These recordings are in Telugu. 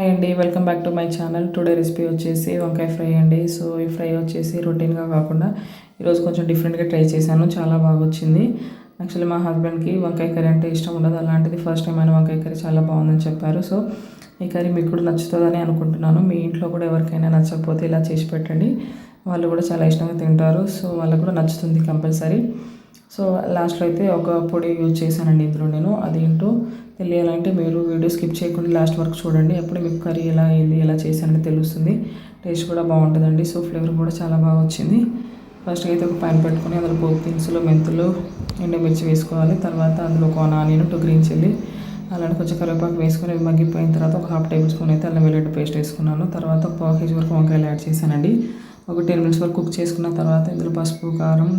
హాయ్ అండి welcome back to my channel. Today recipe వచ్చేసి వంకాయ ఫ్రై అండి. సో ఈ ఫ్రై వచ్చేసి రొటీన్గా కాకుండా ఈరోజు కొంచెం డిఫరెంట్గా ట్రై చేశాను. చాలా బాగా వచ్చింది. యాక్చువల్లీ మా హస్బెండ్కి వంకాయ కర్రీ అంటే ఇష్టం ఉండదు. అలాంటిది ఫస్ట్ టైం అయినా వంకాయ కర్రీ చాలా బాగుందని చెప్పారు. సో ఈ కర్రీ మీకు కూడా నచ్చుతుందని అనుకుంటున్నాను. మీ ఇంట్లో కూడా ఎవరికైనా నచ్చకపోతే ఇలా చేసి పెట్టండి. వాళ్ళు కూడా చాలా ఇష్టంగా తింటారు. సో వాళ్ళకు కూడా నచ్చుతుంది కంపల్సరీ. సో లాస్ట్లో అయితే ఒక పొడి యూజ్ చేశానండి ఇందులో నేను. అదేంటో తెలియాలంటే మీరు వీడియో స్కిప్ చేయకుండా లాస్ట్ వరకు చూడండి. అప్పుడు మీకు కర్రీ ఎలా అయింది ఎలా చేశానని తెలుస్తుంది. టేస్ట్ కూడా బాగుంటుందండి. సో ఫ్లేవర్ కూడా చాలా బాగా వచ్చింది. ఫస్ట్ అయితే ఒక పైన పెట్టుకొని అందులో పోపు దినుసులు మెంతులు ఎండుమిర్చి వేసుకోవాలి. తర్వాత అందులో ఒక ఆనియన్ టూ గ్రీన్ చిల్లీ అలాంటి కొంచెం కరివేపాకు వేసుకొని మగ్గిపోయిన తర్వాత ఒక హాఫ్ టేబుల్ స్పూన్ అయితే అల్లం వెల్లుల్లి పేస్ట్ వేసుకున్నాను. తర్వాత ఒక పావు కేజీ వరకు వంకాయలు యాడ్ చేశానండి. ఒక టెన్ మినిట్స్ వరకు కుక్ చేసుకున్న తర్వాత ఇందులో పసుపు కారం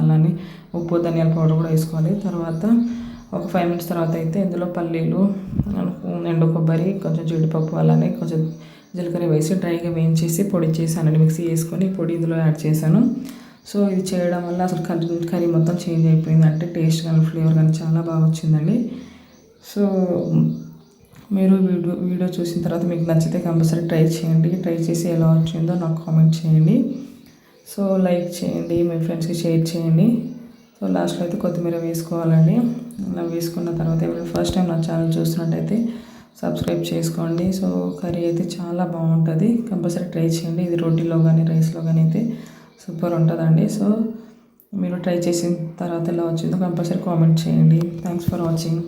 అలానే ఉప్పు ధనియాల పౌడర్ కూడా వేసుకోవాలి. తర్వాత ఒక ఫైవ్ మినిట్స్ తర్వాత అయితే ఇందులో పల్లీలు ఎండు కొబ్బరి కొంచెం జీడిపప్పు అలానే కొంచెం జీలకర్ర వేసి డ్రైగా వేయించేసి పొడి చేశానండి మిక్సీ వేసుకొని పొడి ఇందులో యాడ్ చేశాను. సో ఇది చేయడం వల్ల అసలు కర్రీ కర్రీ మొత్తం చేంజ్ అయిపోయింది. అంటే టేస్ట్ కానీ ఫ్లేవర్ కానీ చాలా బాగా వచ్చిందండి. సో మీరు వీడియో వీడియో చూసిన తర్వాత మీకు నచ్చితే కంపల్సరీ ట్రై చేయండి. ట్రై చేసి ఎలా వచ్చిందో నాకు కామెంట్ చేయండి. సో లైక్ చేయండి మీ ఫ్రెండ్స్కి షేర్ చేయండి. సో లాస్ట్లో అయితే కొత్తిమీర వేసుకోవాలండి. అలా వేసుకున్న తర్వాత ఎవరైనా ఫస్ట్ టైం నా ఛానల్ చూస్తున్నట్టయితే సబ్స్క్రైబ్ చేసుకోండి. సో కర్రీ అయితే చాలా బాగుంటుంది. కంపల్సరీ ట్రై చేయండి. ఇది రొట్టెలో కానీ రైస్లో కానీ అయితే సూపర్ ఉంటుందండి. సో మీరు ట్రై చేసిన తర్వాత ఎలా వచ్చిందో కంపల్సరీ కామెంట్ చేయండి. Thanks for watching.